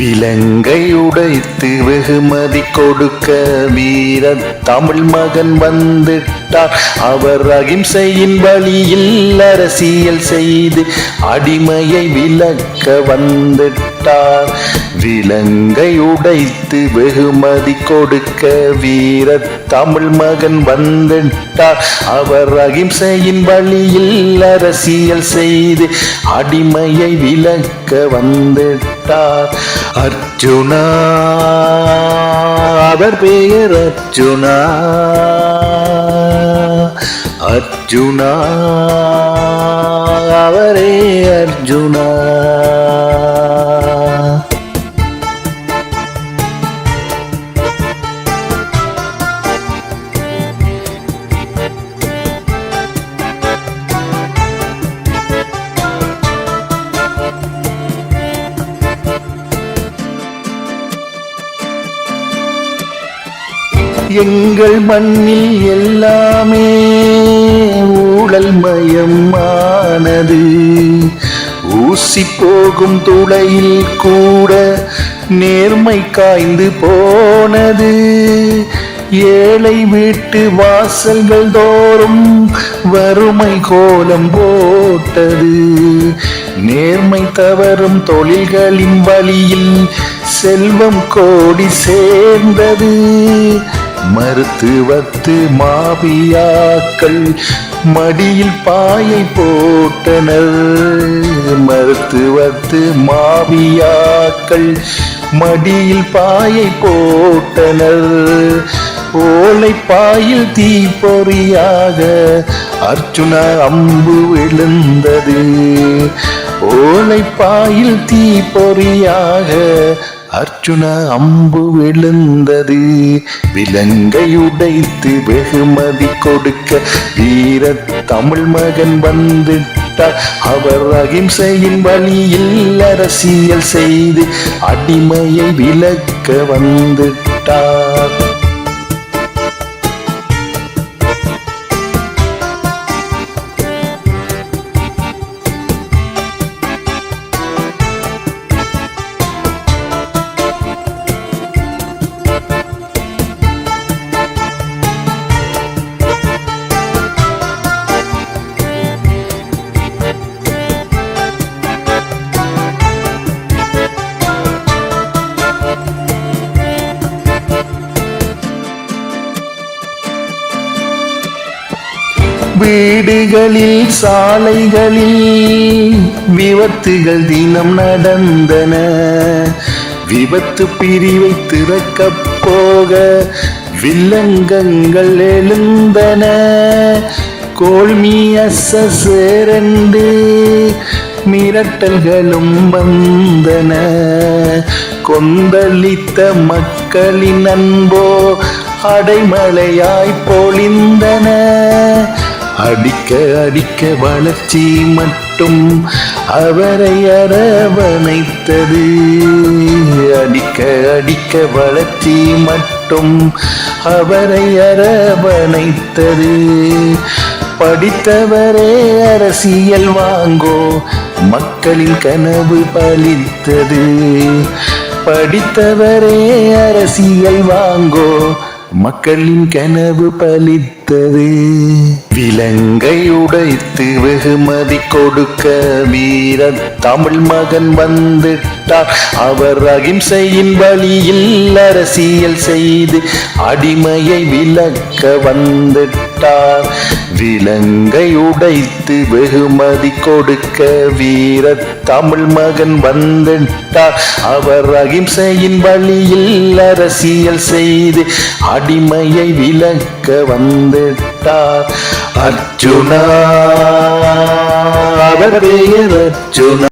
விலங்கை உடைத்து வெகுமதி கொடுக்க வீர தமிழ் மகன் வந்துட்டு விட்டார். அவர் அகிம்சையின் வழியில் அரசியல் செய்து அடிமையை விலக்க வந்துட்டார். விலங்கை உடைத்து வெகுமதி கொடுக்க வீர தமிழ் மகன் வந்துட்டார். அவர் அகிம்சையின் வழியில் அரசியல் செய்து அடிமையை விலக்க வந்துட்டார். அர்ஜுனா அவர் பெயர் அர்ஜுனா. அர்ஜுனா அவரே அர்ஜுனா. எங்கள் மண்ணில் எல்லாமே ஊழல் மயமானது ஊசி போகும் துளையில் கூட நேர்மை காய்ந்து போனது. ஏழை வீட்டு வாசல்கள் தோறும் வறுமை கோலம் போட்டது. நேர்மை தவறும் தொழில்களின் வழியில் செல்வம் கோடி சேர்ந்தது. மருத்துவத்து மாபியாக்கள் மடியில் பாயை போட்டனர். மருத்துவத்து மாபியாக்கள் மடியில் பாயை போட்டனர். ஓலை பாயில் தீப்பொறியாக அர்ஜுனா அம்பு விழுந்தது. ஓலை பாயில் தீப்பொறியாக அர்ஜுன அம்பு விழுந்தது. விலங்கை உடைத்து வெகுமதி கொடுக்க வீர தமிழ் மகன் வந்துட்டார். அவர் அகிம்சையின் வழியில் அரசியல் செய்து அடிமையை விலக்க வந்துட்டார். வீடுகளில் சாலைகளில் விபத்துகள் தினம் நடந்தன. விபத்து பிரிவை திறக்க போக வில்லங்கங்கள் எழுந்தன. கோல்மியச சேரண்டு மிரட்டல்களும் வந்தன. கொந்தளித்த மக்களின் அன்போ அடைமழையாய் பொழிந்தன. அடிக்க அடிக்க வளர்ச்சி மட்டும் அவரை அரவணைத்தது. அடிக்க அடிக்க வளர்ச்சி மட்டும் அவரை அரவணைத்தது. படித்தவரே அரசியல் வாங்கோ மக்களின் கனவு பலித்தது படித்தவரே அரசியல் வாங்கோ மக்களின் கனவு பலித்தது. விலங்கை உடைத்து வெகுமதி கொடுக்க வீரன் தமிழ் மகன் விட்டார். அவர் அகிம்சையின் வழியில் அரசியல் செய்து அடிமையை விலக்க வந்துட்டார். விலங்கை உடைத்து வெகுமதி கொடுக்க வீர தமிழ் மகன் வந்துட்டார். அவர் அகிம்சையின் வழியில் அரசியல் செய்து அடிமையை விலக்க வந்துட்டார். அர்ஜுனா அவர் பெயர் அர்ஜுனா.